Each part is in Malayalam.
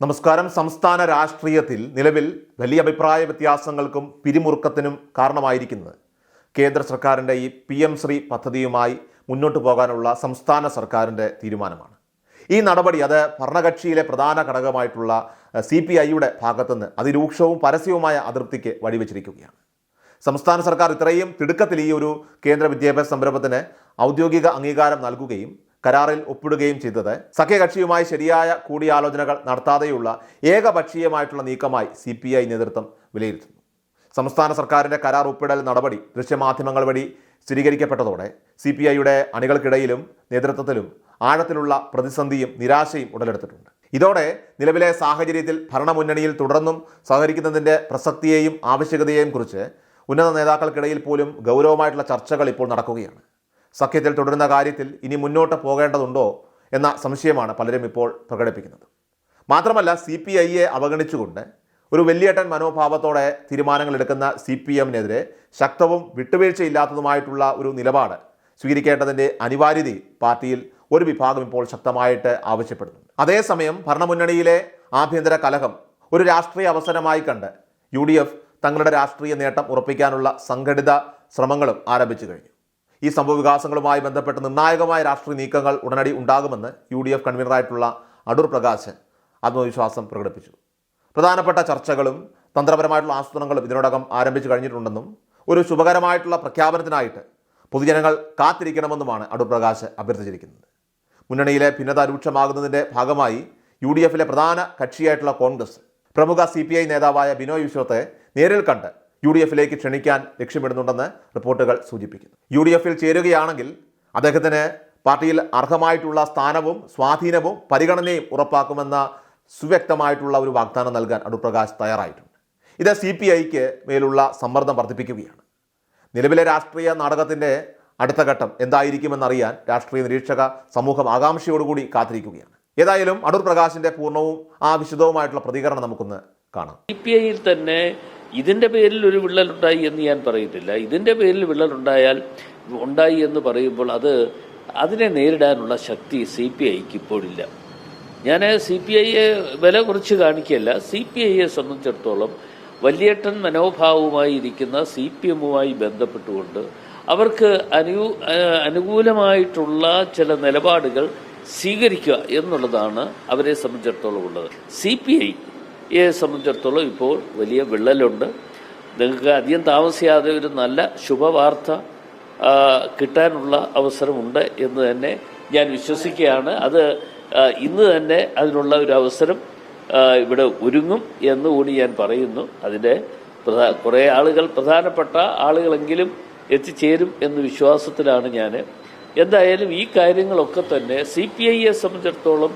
നമസ്കാരം. സംസ്ഥാന രാഷ്ട്രീയത്തിൽ നിലവിൽ വലിയ അഭിപ്രായ വ്യത്യാസങ്ങൾക്കും പിരിമുറുക്കത്തിനും കാരണമായിരിക്കുന്നത്. കേന്ദ്ര സർക്കാരിന്റെ ഈ പി എം ശ്രീ പദ്ധതിയുമായി മുന്നോട്ട് പോകാനുള്ള സംസ്ഥാന സർക്കാരിന്റെ തീരുമാനമാണ്. ഈ നടപടി അത് ഭരണകക്ഷിയിലെ പ്രധാന ഘടകമായിട്ടുള്ള സി പി ഐയുടെ ഭാഗത്തുനിന്ന് അതിരൂക്ഷവും പരസ്യവുമായ അതൃപ്തിക്ക് വഴിവെച്ചിരിക്കുകയാണ്. സംസ്ഥാന സർക്കാർ ഇത്രയും തിടുക്കത്തിൽ ഈ ഒരു കേന്ദ്ര വിദ്യാഭ്യാസ സംരംഭത്തിന് ഔദ്യോഗിക അംഗീകാരം നൽകുകയും കരാറിൽ ഒപ്പിടുകയും ചെയ്തത്. സഖ്യകക്ഷിയുമായി ശരിയായ കൂടിയാലോചനകൾ നടത്താതെയുള്ള ഏകപക്ഷീയമായിട്ടുള്ള നീക്കമായി സി പി ഐ നേതൃത്വം വിലയിരുത്തുന്നു. സംസ്ഥാന സർക്കാരിന്റെ കരാർ ഒപ്പിടൽ നടപടി ദൃശ്യമാധ്യമങ്ങൾ വഴി സ്ഥിരീകരിക്കപ്പെട്ടതോടെ സി പി ഐയുടെ അണികൾക്കിടയിലും നേതൃത്വത്തിലും ആഴത്തിലുള്ള പ്രതിസന്ധിയും നിരാശയും ഉടലെടുത്തിട്ടുണ്ട്. ഇതോടെ നിലവിലെ സാഹചര്യത്തിൽ ഭരണമുന്നണിയിൽ തുടർന്നും സഹകരിക്കുന്നതിന്റെ പ്രസക്തിയെയും ആവശ്യകതയെയും കുറിച്ച് ഉന്നത നേതാക്കൾക്കിടയിൽ പോലും ഗൗരവമായിട്ടുള്ള ചർച്ചകൾ ഇപ്പോൾ നടക്കുകയാണ്. സഖ്യത്തിൽ തുടരുന്ന കാര്യത്തിൽ ഇനി മുന്നോട്ട് പോകേണ്ടതുണ്ടോ എന്ന സംശയമാണ് പലരും ഇപ്പോൾ പ്രകടിപ്പിക്കുന്നത്. മാത്രമല്ല സി പി ഐയെ അവഗണിച്ചുകൊണ്ട് ഒരു വലിയേട്ടൻ മനോഭാവത്തോടെ തീരുമാനങ്ങൾ എടുക്കുന്ന സി പി എമ്മിനെതിരെ ശക്തവും വിട്ടുവീഴ്ചയില്ലാത്തതുമായിട്ടുള്ള ഒരു നിലപാട് സ്വീകരിക്കേണ്ടതിന്റെ അനിവാര്യത പാർട്ടിയിൽ ഒരു വിഭാഗം ഇപ്പോൾ ശക്തമായിട്ട് ആവശ്യപ്പെടുന്നുണ്ട് അതേസമയം ഭരണമുന്നണിയിലെ ആഭ്യന്തര കലഹം ഒരു രാഷ്ട്രീയ അവസരമായി കണ്ട് യു തങ്ങളുടെ രാഷ്ട്രീയ നേട്ടം ഉറപ്പിക്കാനുള്ള സംഘടിത ശ്രമങ്ങളും ആരംഭിച്ചു കഴിഞ്ഞു. ഈ സംഭവ വികാസങ്ങളുമായി ബന്ധപ്പെട്ട് നിർണായകമായ രാഷ്ട്രീയ നീക്കങ്ങൾ ഉടനടി ഉണ്ടാകുമെന്ന് യു ഡി എഫ് കൺവീനറായിട്ടുള്ള അടൂർ പ്രകാശ് ആത്മവിശ്വാസം പ്രകടിപ്പിച്ചു. പ്രധാനപ്പെട്ട ചർച്ചകളും തന്ത്രപരമായിട്ടുള്ള ആസൂത്രണങ്ങളും ഇതിനോടകം ആരംഭിച്ചു കഴിഞ്ഞിട്ടുണ്ടെന്നും ഒരു ശുഭകരമായിട്ടുള്ള പ്രഖ്യാപനത്തിനായിട്ട് പൊതുജനങ്ങൾ കാത്തിരിക്കണമെന്നുമാണ് അടൂർ പ്രകാശ് അഭ്യർത്ഥിച്ചിരിക്കുന്നത്. മുന്നണിയിലെ ഭിന്നത രൂക്ഷമാകുന്നതിന്റെ ഭാഗമായി യു ഡി എഫിലെ പ്രധാന കക്ഷിയായിട്ടുള്ള കോൺഗ്രസ് പ്രമുഖ സി പി ഐ നേതാവായ ബിനോയ് വിശ്വത്തെ നേരിൽ കണ്ട് യു ഡി എഫിലേക്ക് ക്ഷണിക്കാൻ ലക്ഷ്യമിടുന്നുണ്ടെന്ന് റിപ്പോർട്ടുകൾ സൂചിപ്പിക്കുന്നു. യു ഡി എഫിൽ ചേരുകയാണെങ്കിൽ അദ്ദേഹത്തിന് പാർട്ടിയിൽ അർഹമായിട്ടുള്ള സ്ഥാനവും സ്വാധീനവും പരിഗണനയും ഉറപ്പാക്കുമെന്ന സുവ്യക്തമായിട്ടുള്ള ഒരു വാഗ്ദാനം നൽകാൻ അടൂർ പ്രകാശ് തയ്യാറായിട്ടുണ്ട്. ഇത് സി പി ഐക്ക് മേലുള്ള സമ്മർദ്ദം വർദ്ധിപ്പിക്കുകയാണ്. നിലവിലെ രാഷ്ട്രീയ നാടകത്തിന്റെ അടുത്ത ഘട്ടം എന്തായിരിക്കുമെന്നറിയാൻ രാഷ്ട്രീയ നിരീക്ഷക സമൂഹം ആകാംക്ഷയോടുകൂടി കാത്തിരിക്കുകയാണ്. ഏതായാലും അടൂർ പ്രകാശിന്റെ പൂർണവും ആ വിശദവുമായിട്ടുള്ള പ്രതികരണം നമുക്കൊന്ന് കാണാം. സി പി ഐയിൽ തന്നെ ഇതിന്റെ പേരിൽ ഒരു വിള്ളലുണ്ടായി എന്ന് ഞാൻ പറയത്തില്ല. ഇതിന്റെ പേരിൽ വിള്ളലുണ്ടായാൽ ഉണ്ടായി എന്ന് പറയുമ്പോൾ അത് അതിനെ നേരിടാനുള്ള ശക്തി സി പി ഐക്ക് ഇപ്പോഴില്ല. ഞാൻ സി പി ഐയെ വില കുറച്ച് കാണിക്കുകയല്ല. സി പി ഐയെ സംബന്ധിച്ചിടത്തോളം വലിയേട്ടൻ മനോഭാവവുമായി ഇരിക്കുന്ന സി പി എമ്മുമായി ബന്ധപ്പെട്ടുകൊണ്ട് അവർക്ക് അനു അനുകൂലമായിട്ടുള്ള ചില നിലപാടുകൾ സ്വീകരിക്കുക എന്നുള്ളതാണ് അവരെ സംബന്ധിച്ചിടത്തോളം ഉള്ളത്. സി പി ഐയെ സംബന്ധിച്ചിടത്തോളം ഇപ്പോൾ വലിയ വിള്ളലുണ്ട്. നിങ്ങൾക്ക് അധികം താമസിയാതെ ഒരു നല്ല ശുഭവാർത്ത കിട്ടാനുള്ള അവസരമുണ്ട് എന്ന് തന്നെ ഞാൻ വിശ്വസിക്കുകയാണ്. അത് ഇന്ന് തന്നെ അതിനുള്ള ഒരു അവസരം ഇവിടെ ഒരുങ്ങും എന്നുകൂടി ഞാൻ പറയുന്നു. അതിന്റെ പ്രധാ കുറേ ആളുകൾ പ്രധാനപ്പെട്ട ആളുകളെങ്കിലും എത്തിച്ചേരും എന്ന വിശ്വാസത്തിലാണ് ഞാൻ എന്തായാലും ഈ കാര്യങ്ങളൊക്കെ തന്നെ സി പി ഐയെ സംബന്ധിച്ചിടത്തോളം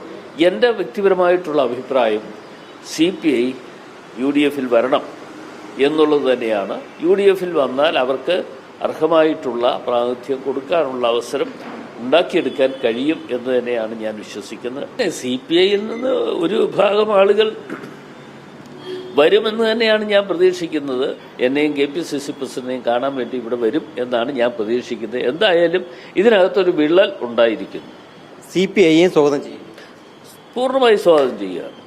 എന്റെ വ്യക്തിപരമായിട്ടുള്ള അഭിപ്രായം C P I U D എഫിൽ വരണം എന്നുള്ളത് തന്നെയാണ്. യു ഡി എഫിൽ വന്നാൽ അവർക്ക് അർഹമായിട്ടുള്ള പ്രാതിനിധ്യം കൊടുക്കാനുള്ള അവസരം ഉണ്ടാക്കിയെടുക്കാൻ കഴിയും എന്ന് തന്നെയാണ് ഞാൻ വിശ്വസിക്കുന്നത്. സി പി ഐയിൽ നിന്ന് ഒരു വിഭാഗം ആളുകൾ വരുമെന്ന് തന്നെയാണ് ഞാൻ പ്രതീക്ഷിക്കുന്നത്. എന്നെയും കെ പി സി സി പ്രസിഡന്റിനെയും കാണാൻ വേണ്ടി ഇവിടെ വരും എന്നാണ് ഞാൻ പ്രതീക്ഷിക്കുന്നത്. എന്തായാലും ഇതിനകത്തൊരു വിള്ളൽ ഉണ്ടായിരിക്കുന്നു. സി പി ഐയെ സ്വാഗതം ചെയ്യും. പൂർണമായി സ്വാഗതം ചെയ്യുകയാണ്.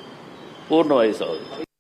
പൂർണമായി സ്വാഗതം ചെയ്യും